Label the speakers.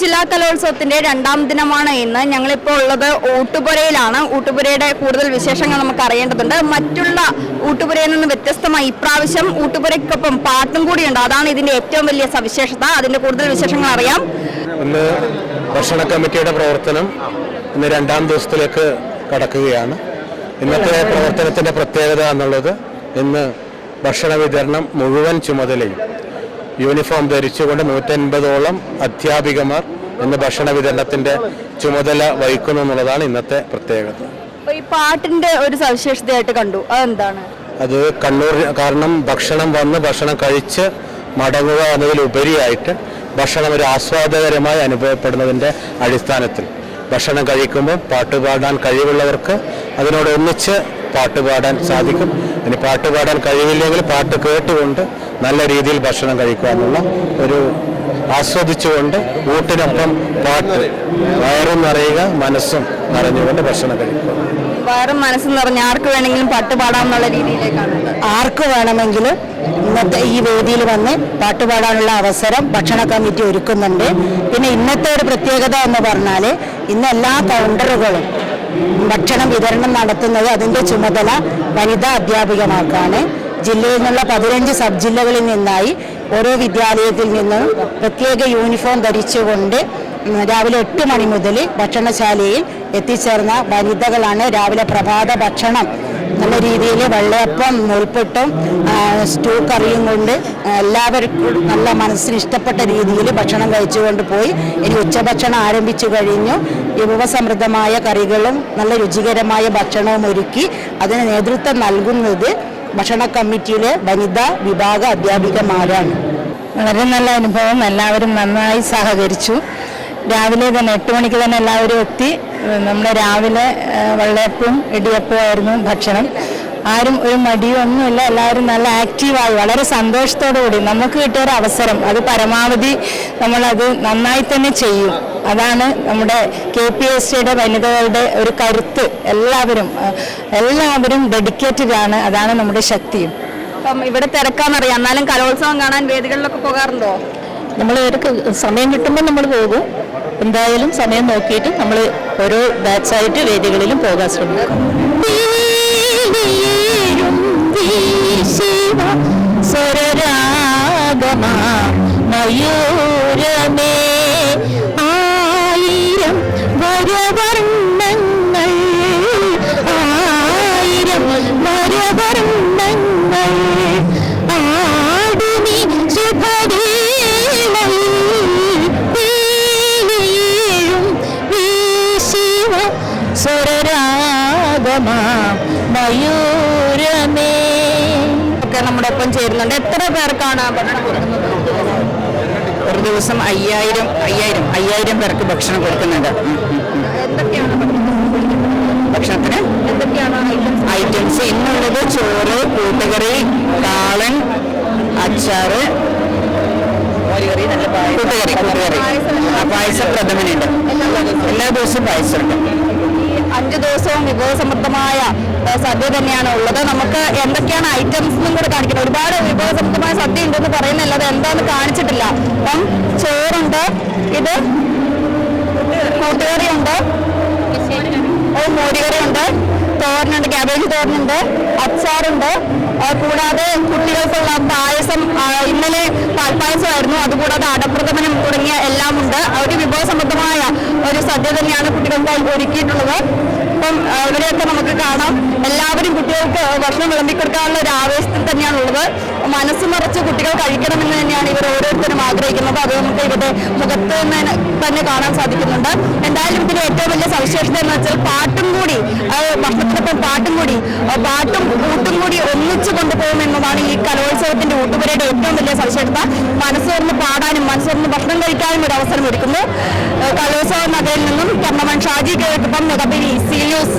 Speaker 1: ജില്ലാ കലോത്സവത്തിന്റെ രണ്ടാം ദിനമാണ് ഇന്ന്. ഞങ്ങളിപ്പോൾ ഉള്ളത് ഊട്ടുപുരയിലാണ്. ഊട്ടുപുരയുടെ കൂടുതൽ വിശേഷങ്ങൾ നമുക്ക് അറിയേണ്ടതുണ്ട്. മറ്റുള്ള ഊട്ടുപുരയിൽ നിന്ന് വ്യത്യസ്തമായി ഇപ്രാവശ്യം ഊട്ടുപുരയ്ക്കൊപ്പം പാട്ടും കൂടിയുണ്ട്. അതാണ് ഇതിന്റെ ഏറ്റവും വലിയ സവിശേഷത. അതിന്റെ കൂടുതൽ വിശേഷങ്ങൾ അറിയാം.
Speaker 2: ഇന്ന് ഭക്ഷണ കമ്മിറ്റിയുടെ പ്രവർത്തനം ഇന്ന് രണ്ടാം ദിവസത്തിലേക്ക് കടക്കുകയാണ്. ഇന്നത്തെ പ്രവർത്തനത്തിന്റെ പ്രത്യേകത എന്നുള്ളത് ഇന്ന് ഭക്ഷണ വിതരണം മുഴുവൻ ചുമതലയും യൂണിഫോം ധരിച്ചുകൊണ്ട് നൂറ്റൻപതോളം അധ്യാപികമാർ ഇന്ന് ഭക്ഷണ വിതരണത്തിന്റെ ചുമതല വഹിക്കുന്നു എന്നുള്ളതാണ് ഇന്നത്തെ പ്രത്യേകത.
Speaker 1: ഈ പാട്ടിന്റെ ഒരു സവിശേഷതയായിട്ട് കണ്ടു. അതെന്താണ്?
Speaker 2: അത് കണ്ണൂർ കാരണം ഭക്ഷണം വന്ന് ഭക്ഷണം കഴിച്ച് മടങ്ങുക എന്നതിലുപരിയായിട്ട് ഭക്ഷണം ഒരു ആസ്വാദകരമായി അനുഭവപ്പെടുന്നതിന്റെ അടിസ്ഥാനത്തിൽ ഭക്ഷണം കഴിക്കുമ്പോൾ പാട്ടുപാടാൻ കഴിവുള്ളവർക്ക് അതിനോട് ഒന്നിച്ച് പാട്ട് പാടാൻ സാധിക്കും. ഇനി പാട്ടുപാടാൻ കഴിവില്ലെങ്കിൽ പാട്ട് കേട്ടുകൊണ്ട് നല്ല രീതിയിൽ ഭക്ഷണം കഴിക്കാനുള്ള ഒരു ആസ്വദിച്ചുകൊണ്ട് ഊട്ടിനൊപ്പം പാട്ട് വയറും നിറയുക മനസ്സും നിറഞ്ഞുകൊണ്ട് ഭക്ഷണം കഴിക്കുക.
Speaker 1: വയറും മനസ്സും നിറഞ്ഞ ആർക്ക് വേണമെങ്കിലും പാട്ട് പാടാമെന്നുള്ള രീതിയിലേക്കാണ്
Speaker 3: ആർക്ക് വേണമെങ്കിലും ഇന്നത്തെ ഈ വേദിയിൽ വന്ന് പാട്ട് പാടാനുള്ള അവസരം ഭക്ഷണ കമ്മിറ്റി ഒരുക്കുന്നുണ്ട്. പിന്നെ ഇന്നത്തെ ഒരു പ്രത്യേകത എന്ന് പറഞ്ഞാൽ ഇന്ന് എല്ലാ കൗണ്ടറുകളും ഭക്ഷണം വിതരണം നടത്തുന്നത് അതിന്റെ ചുമതല വനിതാ അധ്യാപികമാർക്കാണ് ജില്ലയിൽ നിന്നുള്ള പതിനഞ്ച് സബ് ജില്ലകളിൽ നിന്നായി ഓരോ വിദ്യാലയത്തിൽ നിന്നും പ്രത്യേക യൂണിഫോം ധരിച്ചുകൊണ്ട് രാവിലെ എട്ട് മണി മുതൽ ഭക്ഷണശാലയിൽ എത്തിച്ചേർന്ന വനിതകളാണ് രാവിലെ പ്രഭാത ഭക്ഷണം നല്ല രീതിയിൽ വെള്ളയപ്പം നൂൽപ്പെട്ടും സ്റ്റൂ കറിയും കൊണ്ട് എല്ലാവർക്കും നല്ല മനസ്സിന് ഇഷ്ടപ്പെട്ട രീതിയിൽ ഭക്ഷണം കഴിച്ചുകൊണ്ട് പോയി. ഇനി ഉച്ചഭക്ഷണം ആരംഭിച്ചു കഴിഞ്ഞു. വിഭവസമൃദ്ധമായ കറികളും നല്ല രുചികരമായ ഭക്ഷണവും ഒരുക്കി അതിന് നേതൃത്വം നൽകുന്നത് ഭക്ഷണ കമ്മിറ്റിയിലെ വനിതാ വിഭാഗ അധ്യാപികമാരാണ്. വളരെ നല്ല അനുഭവം. എല്ലാവരും നന്നായി സഹകരിച്ചു. രാവിലെ തന്നെ എട്ട് മണിക്ക് തന്നെ എല്ലാവരും എത്തി. നമ്മുടെ രാവിലെ വെള്ളയപ്പവും ഇടിയപ്പവും ആയിരുന്നു ഭക്ഷണം. ആരും ഒരു മടിയോ ഒന്നുമില്ല എല്ലാവരും നല്ല ആക്റ്റീവായി വളരെ സന്തോഷത്തോടു കൂടി നമുക്ക് കിട്ടിയ ഒരു അവസരം അത് പരമാവധി നമ്മളത് നന്നായി തന്നെ ചെയ്യും. അതാണ് നമ്മുടെ കെ പി എസ് സിയുടെ വനിതകളുടെ ഒരു കരുത്ത്. എല്ലാവരും എല്ലാവരും ഡെഡിക്കേറ്റഡ് ആണ്. അതാണ് നമ്മുടെ ശക്തിയും.
Speaker 1: അപ്പം ഇവിടെ തിരക്കാന്നറിയാം. എന്നാലും കലോത്സവം കാണാൻ വേദികളിലൊക്കെ പോകാറുണ്ടോ?
Speaker 3: നമ്മൾ ഇവർക്ക് സമയം കിട്ടുമ്പോൾ നമ്മൾ പോകും. എന്തായാലും സമയം നോക്കിയിട്ട് നമ്മൾ ഓരോ ബാച്ചായിട്ട് വേദികളിലും പോകാൻ ശ്രമിക്കും. മയൂരമേ ആയിരം വരവർണങ്ങൾ ആയിരം വരവർണങ്ങൾ. ആടുമി വീശിവ സ്വരരാഗമാ
Speaker 1: ഒക്കെ നമ്മുടെ ഒപ്പം ചേരുന്നുണ്ട്. എത്ര പേർക്കാണ് ഭക്ഷണം കൊടുക്കുന്നത്?
Speaker 3: ഒരു ദിവസം അയ്യായിരം അയ്യായിരം അയ്യായിരം പേർക്ക് ഭക്ഷണം കൊടുക്കുന്നുണ്ട്.
Speaker 1: എന്തൊക്കെയാണ്
Speaker 3: ഭക്ഷണത്തിന്
Speaker 1: എന്തൊക്കെയാണ് ഐറ്റംസ്?
Speaker 3: ഇന്നുള്ളത് ചോറ് കൂട്ടുകറി കാളൻ അച്ചാറ് കൂട്ടുകറി കൂട്ടുകറി. പായസം പ്രഥമനുണ്ട് എല്ലാ ദിവസവും പായസമുണ്ട്.
Speaker 1: അഞ്ചു ദിവസവും വിഭവസമൃദ്ധമായ സദ്യ തന്നെയാണ് ഉള്ളത്. നമുക്ക് എന്തൊക്കെയാണ് ഐറ്റംസ് എന്നും കൂടെ കാണിക്കണം ഒരുപാട് വിഭവസമൃദ്ധമായ സദ്യ ഉണ്ടെന്ന് പറയുന്നില്ല. അത് എന്താന്ന് കാണിച്ചിട്ടില്ല. അപ്പം ചോറുണ്ട് ഇത് കൂട്ടുകറിയുണ്ട്. മോരുകറിയുണ്ട്. തോരനുണ്ട് ക്യാബേജ് തോരനുണ്ട് അച്ചാറുണ്ട്. കൂടാതെ കുട്ടികൾക്കുള്ള പായസം ഇന്നലെ പാൽപ്പായസമായിരുന്നു. അതുകൂടാതെ അടപ്രഥമനം തുടങ്ങിയ എല്ലാം ഉണ്ട് ഒരു വിഭവസമൃദ്ധമായ സദ്യ തന്നെയാണ് കുട്ടികൾക്കായി ഒരുക്കിയിട്ടുള്ളത്. അപ്പം ഇവരെയൊക്കെ നമുക്ക് കാണാം. എല്ലാവരും കുട്ടികൾക്ക് ഭക്ഷണം വിളമ്പിക്കൊടുക്കാനുള്ള ഒരു ആവേശത്തിൽ തന്നെയാണുള്ളത്. മനസ്സ് നിറച്ച് കുട്ടികൾ കഴിക്കണമെന്ന് തന്നെയാണ് ഇവർ ഓരോരുത്തരും ആഗ്രഹിക്കുന്നത്. അത് നമുക്ക് ഇവരുടെ മുഖത്ത് നിന്ന് തന്നെ കാണാൻ സാധിക്കുന്നുണ്ട്. എന്തായാലും ഇതിന് ഏറ്റവും വലിയ സവിശേഷത എന്ന് വെച്ചാൽ പാട്ടും കൂടി ഭക്ഷണത്തിനൊപ്പം പാട്ടും കൂടി പാട്ടും കൂട്ടും കൂടി ഒന്നിച്ചു കൊണ്ടുപോകും എന്നതാണ് ഈ കലോത്സവത്തിന്റെ ഊട്ടുപുരയുടെ ഏറ്റവും വലിയ സവിശേഷത. മനസ്സ് പാടാനും ഭക്ഷണം കഴിക്കാനും ഒരു അവസരം ഒരുക്കുന്നു. കലോത്സവ നഗരിൽ നിന്നും കർമ്മമൻ ഷാജി കേട്ടപ്പം മെഗബിനി സി ന്യൂസ്.